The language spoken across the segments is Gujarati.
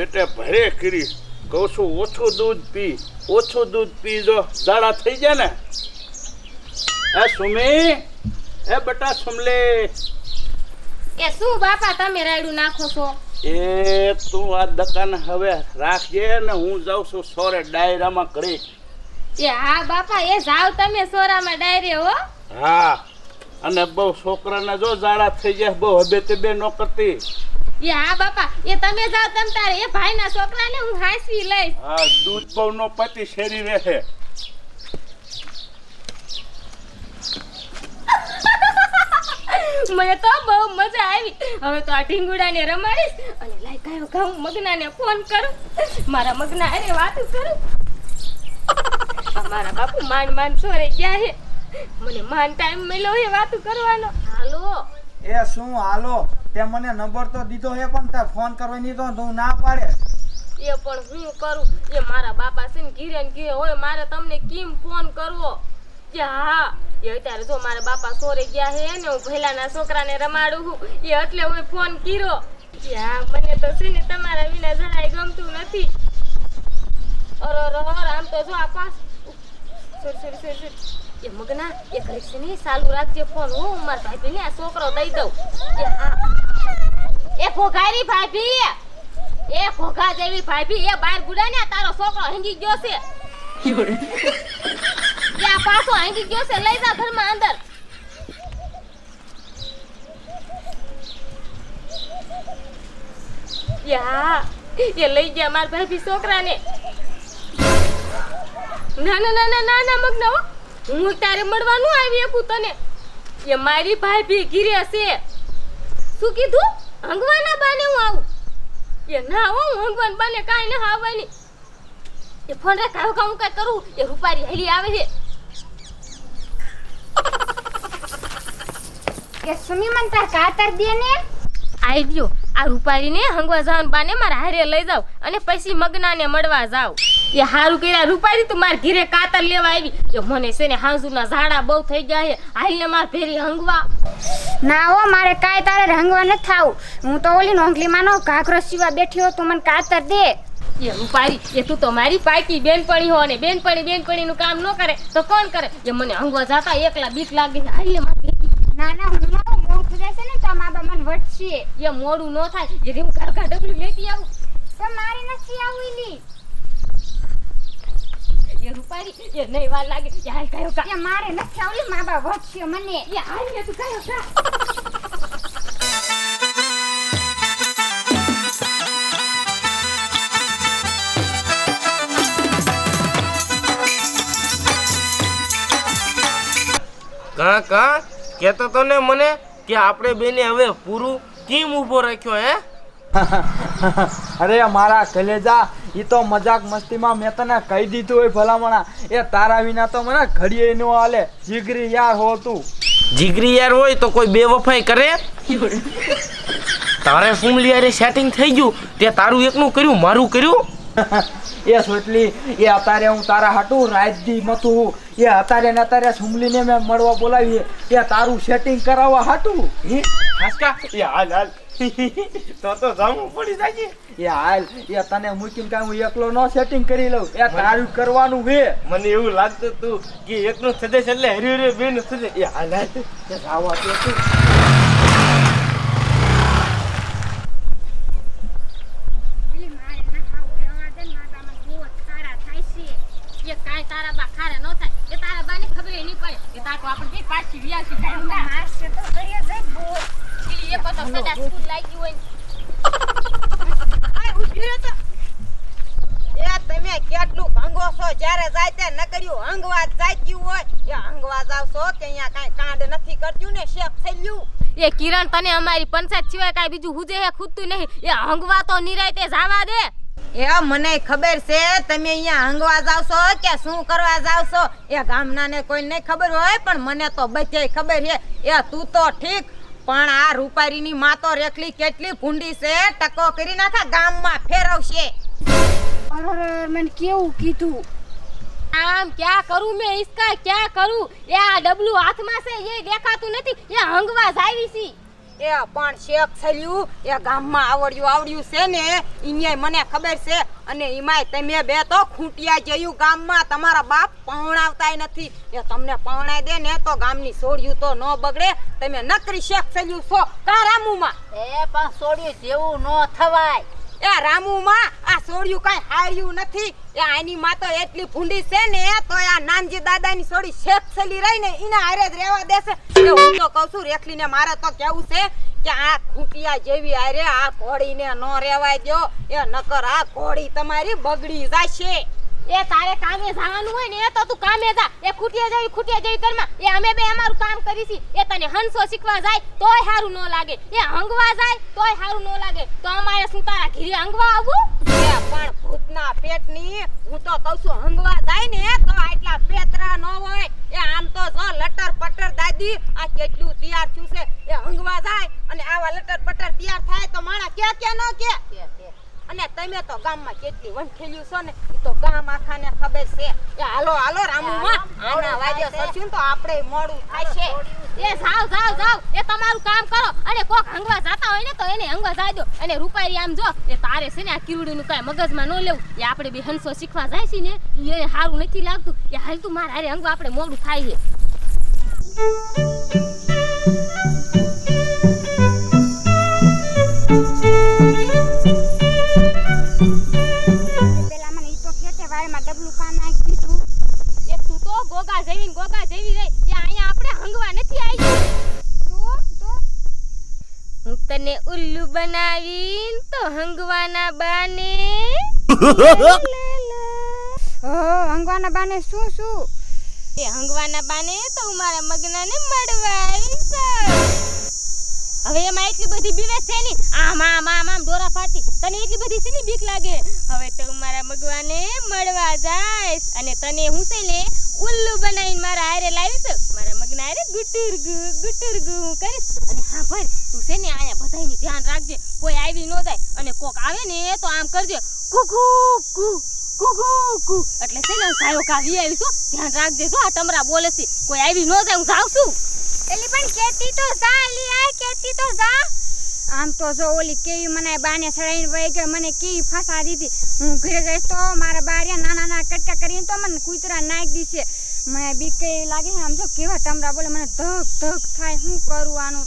પેટે ભરે કરી કહું છું ઓછું દૂધ પી ઓછું દૂધ પી જો ઝાડા થઈ જાય ને. એ સુમી એ બટા સુમલે. એ શું બાપા તમે રાયડું નાખો છો? એ તું આ દકાન હવે રાખજે ને હું જાઉં છું સોરે ડાયરામાં કરી એ હા બાપા એ જાવ તમે સોરામાં ડાયરે હો. હા અને બહુ છોકરાને જો ઝાડા થઈ જાય બહુ હબે તે બે નોકરતી કરતી. એ હા બાપા એ તમે જાવ તમ તારે. એ ભાઈના છોકરાને હું હાંસવી લઈશ. હા દૂધ બહુ નો પતિ શેરી રહે મને તો બહુ મજા આવી. હવે તો આ ઢીંગુડાને રમાડીશ અને લાઈ કાયો ગાઉં મગનાને ફોન કરું. મારા મગના અરે વાતું કરું. મારા બાપુ માંડ માંડ સોરે ગયા હે. મને માંડ ટાઈમ મળ્યો હે વાતું કરવાનો. હાલો. એ શું હાલો? તે મને નંબર તો દીધો હે, પણ તે ફોન કરવાની તો હું ના પાડે. એ પણ હું કરું? એ મારા બાપા છે ને ઘીરે ને ઘીરે હોય, મારે તમને કેમ ફોન કરવો? કે હા, એ અત્યારે જો મારા બાપા સોરે ગયા હે ને, હું ભેલાના છોકરાને રમાડું છું, એ એટલે હું ફોન કર્યો. કે હા, મને તો છે ને તમારા વિના જરાય ગમતું નથી. અરે અરે આમ તો જો આ પાસ સોરી સોરી સોરી મગના એ છે ચાલુ રાખજે ફોન હું મારા ભાભીને આ છોકરો દઈ દઉં. હા. એ ભોગારી ભાભી. એ ઘોઘા જેવી ભાભી. એ બાર ગુડા ને તારો છોકરો હંગી ગયો છે. પાછો હંગી ગયો છે. લઈ જા ઘરમાં અંદર. યા એ લઈ ગયા મારા ભાભી છોકરાને. ના ના ના ના ના ના મગના હો. હું તારે મળવાનું આવી શકું તને. એ મારી ભાઈ ભેગી છે શું કીધું? હંગવાના બાને હું આવું. એ ના હો હું હંગવાન બાને કાંઈ ના આવવાની એ ફોન રે કાવ કામ કાંઈ કરું. એ રૂપારી હેલી આવે છે. કે સુમી મન તાર કાતર દે ને? આઈ ગયો આ રૂપારીને હંગવા જવાનું બાને મારા હારે લઈ જાવ અને પછી મગનાને મળવા જાવ. એ હારું કર્યા રૂપારી તું માર ઘીરે કાતર લેવા આવી. એ મને છે ને હાંસુના ઝાડા બહુ થઈ ગયા છે. હાલને માર ફેરી હંગવા. ના હો મારે કાંઈ તારે રંગવા ન થાવું. હું તો ઓલી નોંગલી માનો ઘાઘરો સીવા બેઠી હો તું મને કાતર દે. એ રૂપારી એ તું તો મારી પાકી બેનપણી હો ને બેનપણી બેનપણીનું કામ ન કરે તો કોણ કરે? એ મને હંગવા જાતા એકલા બીક લાગે છે હાલને માર ના ના હું ન મોડું જશે ને તો મા બા મને વટશે એ મોડું ન થાય. એ રીમ કાકા ડબલું લેતી આવું. તો મારી નથી આવેલી એ રૂપારી એ નહીં વાર લાગે. હાલ કયો કા. મારે નથી આવલી મા બાપ વટશે મને. એ હાલ ને તું કયો કા. કા કા કહેતો તો ને મને કે આપણે બેને હવે પૂરું કેમ ઊભો રાખ્યો હે? અરે મારા કલેજા એ તો મજાક મસ્તીમાં મેં તને કહી દીધું હોય ભલામણા. એ તારા વિના તો મને ઘડીએ ન હાલે. જીગરી યાર હો તું. જીગરી યાર હોય તો કોઈ બે વફાઈ કરે? તારે ફૂમલી યારે સેટિંગ થઈ ગયું. તે તારું એકનું કર્યું મારું કર્યું? એ સોટલી એ અત્યારે હું તારા હાટું રાજદી મતું એ અત્યારે ને અત્યારે સુમલીને મેં મળવા બોલાવીએ. એ તારું સેટિંગ કરાવવા હાટું? હાસકા? એ હાલ હાલ. તો તો જામું પડી જાય એ હાલ એ તને મૂકીને કાંઈ હું એકલો નો સેટિંગ કરી લઉં. એ તારું કરવાનું હે મને એવું લાગતું તું કે એકનું થશે એટલે હરી હરી બેન થશે. એ હાલ હાલ. એ જાવા તું. છે એ કાંઈ તારા બા ખારા ન થાય એ તારા બા ની ખબર નહીં પડે. કે તાકો આપણે જે પાછી વ્યાસ શીખાય મારશે તો કરીએ જઈ બહુ એ પતો કદાચ સ્કૂલ લાગી હોય ને. આ ઊભી રહો તો. એ તમે કેટલું ભંગો છો જ્યારે જાય તે નકર્યું હંગવા જ જાગ્યું હોય એ હંગવા જાવ છો કે અહીંયા કાંઈ કાંડ નથી કરતું ને શેફ થઈ ગયું એ કિરણ તને અમારી પંચાયત સિવાય કાંઈ બીજું હુજે હે ખૂટતું નહીં એ હંગવા તો નિરાયતે જાવા દે એ મને ખબર છે તમે અહીંયા હંગવા જાવ છો કે શું કરવા જાવ છો એ ગામનાને કોઈ નહીં ખબર હોય પણ મને તો બધે ખબર છે એ તું તો ઠીક પણ આ રૂપારીની માં તો રેખલી કેટલી ભૂંડી છે ટકો કરી નાખા ગામમાં ફેરવશે. અરે મને કેવું કીધું? આમ ક્યાં કરું મેં ઇસકા ક્યાં કરું? એ આ ડબલું હાથમાં છે એ દેખાતું નથી એ હંગવા જાવી છી. એ પણ શેખ થયું. એ ગામમાં આવડ્યું આવડ્યું છે ને અહીંયા મને ખબર છે. અને એમાંય તમે બે તો ખૂંટિયા જયું ગામમાં. તમારા બાપ પહોણાવતા નથી. એ તમને પહોણાઈ દે ને તો ગામની સોડિયું તો ન બગડે. તમે નકરી શેખ થયું છો. કા રામુમાં એ પણ સોડ્યું જેવું ન થવાય. એ રામુમાં આ સોડિયું કાંઈ હાર્યું નથી. એ આની માં તો એટલી ભૂંડી છે ને, તો આ નાનજી દાદાની સોડી શેખ છેલી રહી ને એને હારે જ રહેવા દેશે. કે હું તો કહું છું, રેખલીને મારે તો કેવું છે કે આ ખૂંટિયા જેવી હારે આ ઘોડીને ન રેવાય દ્યો. એ નકર આ ઘોડી તમારી બગડી જશે. એ તારે કામે જવાનું હોય ને એ તો તું કામે જા. એ ખૂટિયા જઈ ખૂટિયા જઈ ઘરમાં. એ અમે બે અમારું કામ કરીશી. એ તને હંસો શીખવા જાય તોય સારું ન લાગે. એ હંગવા જાય તોય સારું ન લાગે. તો અમારે શું તારા ઘીરે હંગવા આવવું? એ પણ ભૂતના પેટની હું તો કહું છું હંગવા જાય ને તો આટલા પેતરા ન હોય. એ આમ તો જો લટર પટર દાદી આ કેટલું તૈયાર થયું છે. એ હંગવા જાય અને આવા લટર પટર તૈયાર થાય તો માણા કે કે ન કે અને તમે તો ગામમાં કેટલી વંઠેલ્યું છો ને એ તો ગામ આખાને ખબર છે. એ હાલો હાલો રામુમાં આના વાજે ને તો આપણે મોડું થાય એ જાવ જાવ જાવ એ તમારું કામ કરો. અને કોક હંગવા જાતા હોય ને તો એને હંગવા જાય દો. અને રૂપારી આમ જો એ તારે છે ને આ કીવડીનું કાંઈ મગજમાં ન લેવું. એ આપણે બે હંસો શીખવા જાય છે ને એ સારું નથી લાગતું. એ હાલ તું મારે હારે હંગવા આપણે મોડું થાય છે. બાને શું શું? એ હંગવાના બાને તો હું મારા મગનાને મળવા આવીશ હવે એમાં એટલી બધી બીવે છે ની, આમ આમ આમ આમ ડોરા ફાટી તને એટલી બધી શેની બીક લાગે? હવે તો મારા મગવાને મળવા જાઈશ અને તને હું છે ને ઉલ્લુ બનાવીને મારા હારે લાવીશ. મારા મગના હારે ગુટુર ગુ ગુટુર ગુ હું કરીશ. અને હા ભાઈ, તું છે ને આયા બધાયની ધ્યાન રાખજે. કોઈ આવી ન જાય અને કોક આવે ને તો આમ કરજે. કુકુ કુ કુકુ એટલે છે ને હું કાયો કાવી આવી ધ્યાન રાખજે જો આ તમરા બોલે છે કોઈ આવી ન જાય હું જાઉં છું એલી પણ કેતી તો જા લી આ કેતી તો જા આમ તો જો ઓલી કેવી મને બાને સડાઈને વહી ગઈ મને કેવી ફસા દીધી હું ઘરે જઈશ તો મારા બારિયા નાના નાના કટકા કરીને તો મને કૂતરા નાખી દીશે મને બીક કેવી લાગે આમ જો કેવા તમરા બોલે મને ધક ધક થાય શું કરું આનું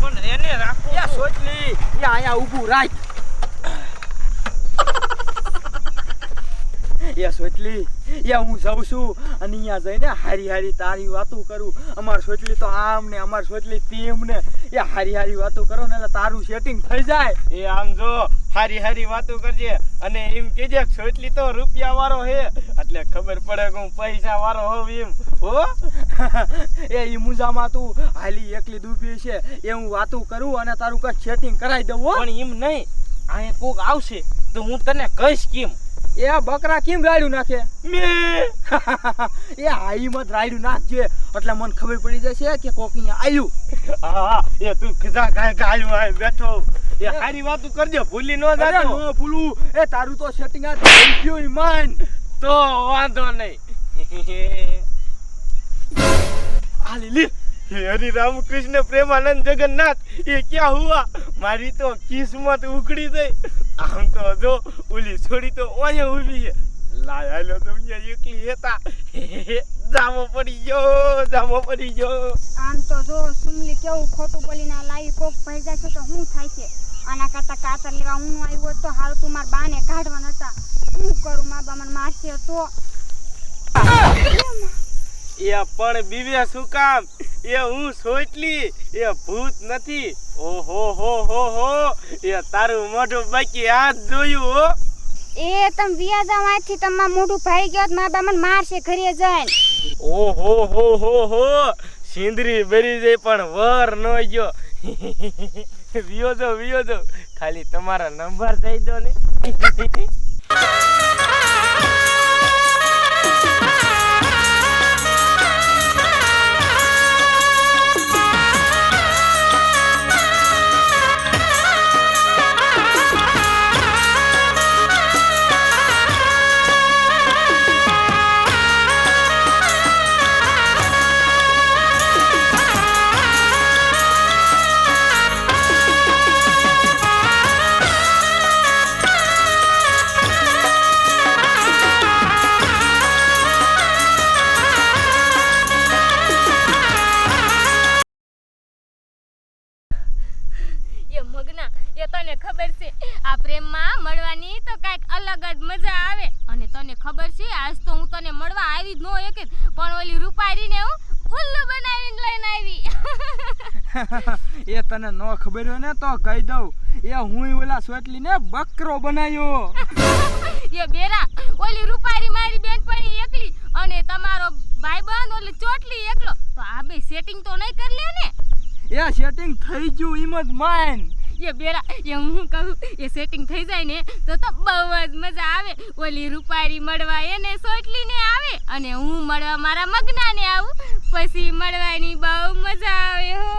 પણ એને રાખો એ સોચલી એ રાખ યા સોચલી એ હું જાઉં છું અને અહીંયા જઈને હારી હારી તારી વાતો કરું. અમાર સોટલી તો આમ ને, અમાર સોટલી તેમ ને. એ હારી હારી વાતો કરો ને એટલે તારું સેટિંગ થઈ જાય. એ આમ જો, હારી હારી વાતો કરજે અને એમ કેજે સોટલી તો રૂપિયા વાળો હે. એટલે ખબર પડે કે હું પૈસા વાળો હોઉં એમ. હો? એ ઈ મુજામાં તું હાલી એકલી ડૂબી છે. એ હું વાતું કરું અને તારું કઈ સેટિંગ કરાવી દઉં હો. પણ એમ નહીં. અહીંયા કોક આવશે તો હું તને કહીશ કેમ? એ બકરા કેમ રાડ્યું નાખે? મે? એ હાઈમાં રાડ્યું નાખજે. એટલે મને ખબર પડી જશે કે કોક અહીંયા આવ્યું હા એ તું કીધા કાંઈ કાયું આય બેઠો. એ હારી વાતું કરજે ભૂલી ન જાતો. નો ભૂલું. એ તારું તો સેટિંગ આ થઈ ગયું માન. તો વાંધો નહીં. આલી લે. હે હરિ રામકૃષ્ણ પ્રેમાનંદ જગન્નાથ એ ક્યાં હુઆ? મારી તો કિસ્મત ઉકળી ગઈ. આમ તો જો ઓલી છોડી તો અહીંયા ઊભી છે લાય હાલો તો અહીંયા એકલી હતા. જામો પડી ગયો જામો પડી ગયો. આમ તો જો સુમલી કેવું ખોટું બોલીને લાવી કોક પૈસા જાય છે તો શું થાય છે? આના કરતા કાતર લેવા હું આવ્યો તો હાલ તું મારા બાને કાઢવા હતા શું કરું મા બા મને મારશે તો. એ પણ બીવે શું કામ? એ હું સોટલી એ ભૂત નથી. ઓહો હો હો હો. એ તારું મોઢું બાકી હાથ જોયું હો. એ તમ વિયાદા માંથી તમારા મોઢું ભાઈ ગયો મા બા મને મારશે ઘરે જઈને. ઓહો હો હો હો. સિંદરી બરી જાય પણ વર ન ગયો. વિયો જો વિયો જો ખાલી તમારા નંબર દઈ દો ને. તો હું તને મળવા આવી જ ન એક પણ ઓલી રૂપારીને હું ઉલ્લુ બનાવીને લઈને આવી. એ તને ન ખબર હોય ને તો કહી દઉં. એ હું ઓલા સોટલી ને બકરો બનાવ્યો. એ બેરા ઓલી રૂપારી મારી બેનપણી એકલી અને તમારો ભાઈબંધ ઓલી ચોટલી એકલો. તો આ બે સેટિંગ તો નહીં કરી લે ને? એ સેટિંગ થઈ ગયું એમ જ માન. એ બેરા એ હું કહું? એ સેટિંગ થઈ જાય ને, તો તો બહુ જ મજા આવે. ઓલી રૂપારી મળવા એને સોટલીને આવે અને હું મળવા મારા મગનાને આવું. પછી મળવાની બહુ મજા આવે હો.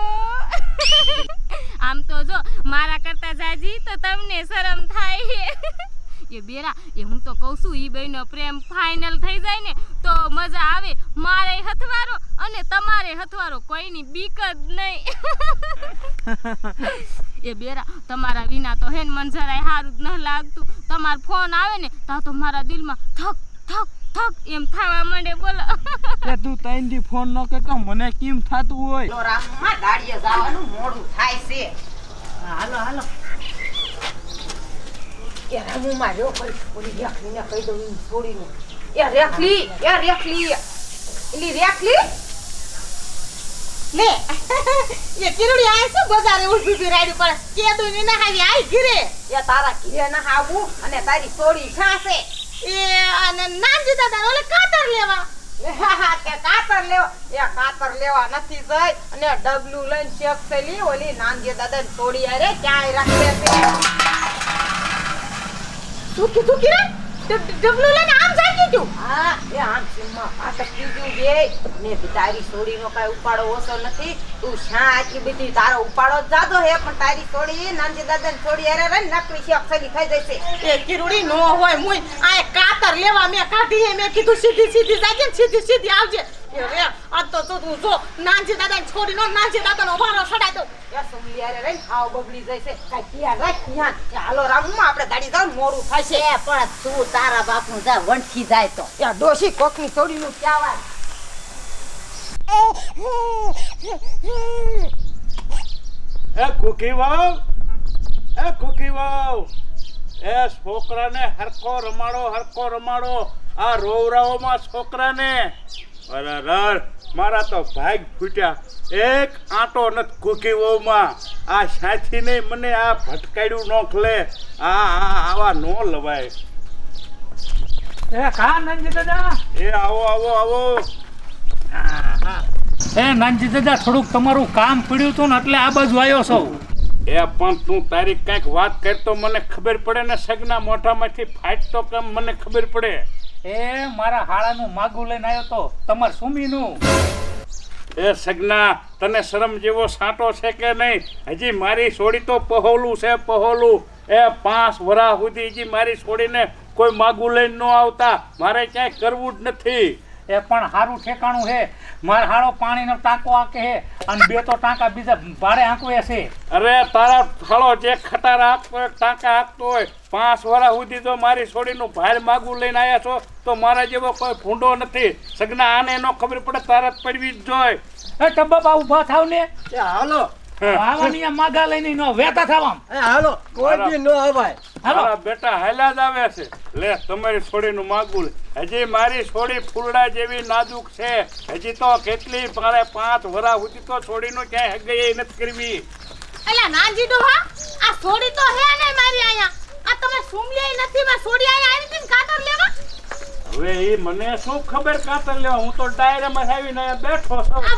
આમ તો જો, મારા કરતા જાજી તો તમને શરમ થાય. એ બેરા, એ હું તો કહું છું એ બેનો પ્રેમ ફાઇનલ થઈ જાય ને, તો મજા આવે. મારે હથવારો અને તમારે હથવારો, કોઈની બીક જ નહીં. એ બેરા તમારા વિના તો હેન મન જરાય સારું જ ન લાગતું. તમારો ફોન આવે ને તો તો મારા દિલમાં થક થક થક એમ થવા માંડે બોલો. એ તું તૈન દી ફોન ન કરતો મને કેમ થાતું હોય? તો રામમાં ગાડીએ જવાનું મોડું થાય છે. હાલો હાલો. એ રામુમાં રહ્યો કોઈ ઓલી રેખલીને કહી દઉં ઈ છોડીને. એ રેખલી એ રેખલી. એલી રેખલી? લે. એ કિરડી આય શું બજારે ઊભી રાડી પર કે દો ને ના આવી આઈ ઘરે. એ તારા ઘરે ના આવું અને તારી છોડી છાસે એ અને નાનજી દાદા ઓલે કાતર લેવા. કે કાતર લેવા? એ કાતર લેવા નથી જઈ. અને ડબલું લઈને શેક થયેલી ઓલી નાનજી દાદા ને છોડી અરે ક્યાંય રાખે છે? શું કીધું કિરણ? ડબલું લઈને કીધું હા એ આમ સીમમાં ફાટક કીધું બે ને તારી સોડીનો કાઈ ઉપાડો ઓછો નથી. તું શા આટલી બધી તારો ઉપાડો જાદો હે પણ તારી છોડી નાનજી દાદા ને છોડી અરે રે નકરી શેક થઈ ખાઈ જશે. એ કિરુડી નો હોય મુય આ કાતર લેવા મેં કાઢી હે મેં કીધું સીધી સીધી જાજે સીધી સીધી આવજે. એ રે આ તો તો તું જો નાનજી દાદા ને છોડી નો નાનજી દાદા નો વારો સડાઈ દઉં એ સુમલી અરે રે ખાવ જશે. કાઈ રાખ ધ્યાન હાલો રામમાં આપણે ગાડી જાવ મોડું થશે. પણ તું તારા બાપનું જા વંઠી જાય તો. યા ડોશી કોકની છોડીનું ક્યાં એ કુકી વાવ એ કુકી વાવ એ છોકરાને હરકો રમાડો હરકો રમાડો. આ રોવરાઓમાં છોકરાને. અરે મારા તો ભાગ ફૂટ્યા. એક આંટો નથી કુકી વહુમાં. આ સાથી મને આ ભટકાડ્યું નોખલે. આ આ આવા નો લવાય. એ કા નાનજી દાદા. એ આવો આવો આવો. એ નાનજી દાદા થોડુંક તમારું કામ પડ્યું હતું ને એટલે આ બાજુ આવ્યો છો. એ પણ તું તારી કંઈક વાત કરતો મને ખબર પડે ને સગના મોઢામાંથી ફાટતો કેમ મને ખબર પડે. એ મારા હાળાનું માગું લઈને આવ્યો તો તમાર સુમીનું. એ સગના, તને શરમ જેવો સાંટો છે કે નહીં? હજી મારી છોડી તો પહોલું છે, પહોલું. એ પાંચ વરા સુધી હજી મારી છોડીને કોઈ માગું લઈને ન આવતા. મારે ક્યાંય કરવું જ નથી. એ પણ સારું ઠેકાણું છે. માર હાળો પાણીનો ટાંકો આંકે છે અને બે તો ટાંકા બીજા ભાડે આંકવે છે. અરે તારા થાળો જે ખટાર આપતો હોય ટાંકા આપતો હોય પાંચ વરા સુધી તો મારી છોડીનું ભાર માગું લઈને આવ્યા છો તો મારા જેવો કોઈ ભૂંડો નથી. સગના આને એનો ખબર પડે તારા જ પડવી જ જોય. એ ટબ્બા ઊભા થાવ ને. એ હાલો. આવાની આ માગા લઈને નો વેતા થવા હાલો. કોઈ બી નો અવાય. હાલો મારા બેટા હાલ્યા જ આવે છે. લે તમારી છોડીનું માગું લે. હજી મારી છોડી ફૂલડા જેવી નાજુક છે. હજી તો કેટલી મારે પાંચ વરા સુધી તો છોડીનું ક્યાંય હગઈ નથી કરવી. એલા નાનજી ડોહા આ છોડી તો હે ને મારી આયા આ તમે સુમલી નથી માં છોડી આયા આવી હતી ને કાતર લેવા? હવે એ મને શું ખબર કાતર લેવા? હું તો ડાયરામાં આવીને બેઠો છું. આ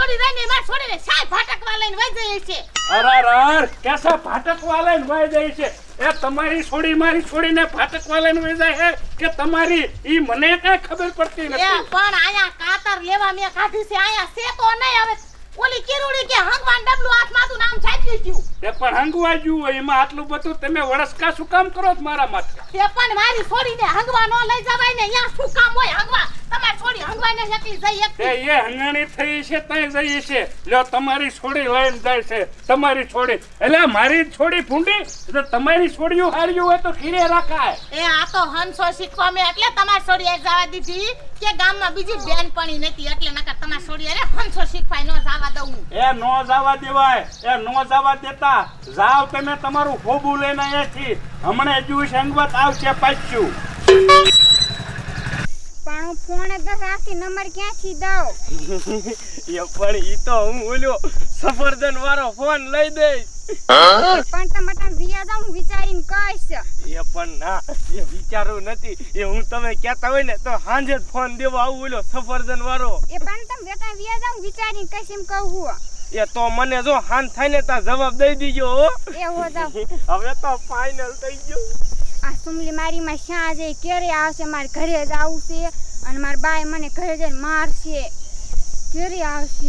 છોડી રહીને માર છોડીને સાય ફાટકવા લઈને વઈ જઈ છે અરે અર કેસા ભાટકવા લઈને વઈ જાય છે એ તમારી છોડી મારી છોડીને ફાટક લઈને વઈ જાય છે કે તમારી ઈ મને કઈ ખબર પડતી એ પણ આયા કાતર લેવા મે કાઢી છે આયા છે તો નહીં. હવે ઓલી કિરુડી કે હંગવાન ડબલું હાથમાં તું નામ છાપી ગયું તે પણ હંગવા હોય એમાં આટલું બધું તમે વળસકા શું કામ કરો છો મારા માથે તે પણ મારી છોડીને હંગવા નો લઈ જવાય ને અહીંયા શું કામ હોય હંગવા? તમારી છોડી હંગવાને એકલી જઈ તે એકલી એ હંગાણી થઈ છે ત્યાં જઈ છે. લ્યો તમારી છોડી લઈને જાય છે. તમારી છોડી. એટલે મારી છોડી ફૂંડી એટલે તમારી છોડીઓ હાર્યું હોય તો ખીરે રાખાય. એ આ તો હંસો શીખવા મેં એટલે તમારી છોડી જવા દીધી કે ગામમાં બીજી બેનપણી નથી એટલે નકર તમારી છોડી અરે હંસો શીખવાય નો જવા દઉં. એ નો જવા દેવાય. એ નો જવા દેતા જાવ તમે તમારું ખોબું લઈને અહીંયાથી. હમણાં હજુ સંગવત આવશે પાછું. પણ હું ફોન જ રાખી નંબર ક્યાંથી દઉં? એ પણ ઈ તો હું ઓલ્યો સફરજન વાળો ફોન લઈ દઈશ. પણ તમે તમે વિયા હું વિચારીને કહીશ. એ પણ ના એ વિચારવું નથી. એ હું તમે કહેતા હોય ને તો સાંજે જ ફોન દેવો આવું બોલ્યો સફરજન વાળો. એ પણ તમે બેટા વિયા જાવ વિચારીને કહીશ એમ કહું હું. એ તો મને જો હાન થાય ને તા જવાબ દઈ દીજો એવો હવે તો ફાઇનલ થઈ ગયો. આ સુમલી મારી માં શ્યાં જઈ ક્યારે આવશે? મારે ઘરે જ આવશે અને મારા બાય મને ઘરે જઈને મારશે. ક્યારે આવશે?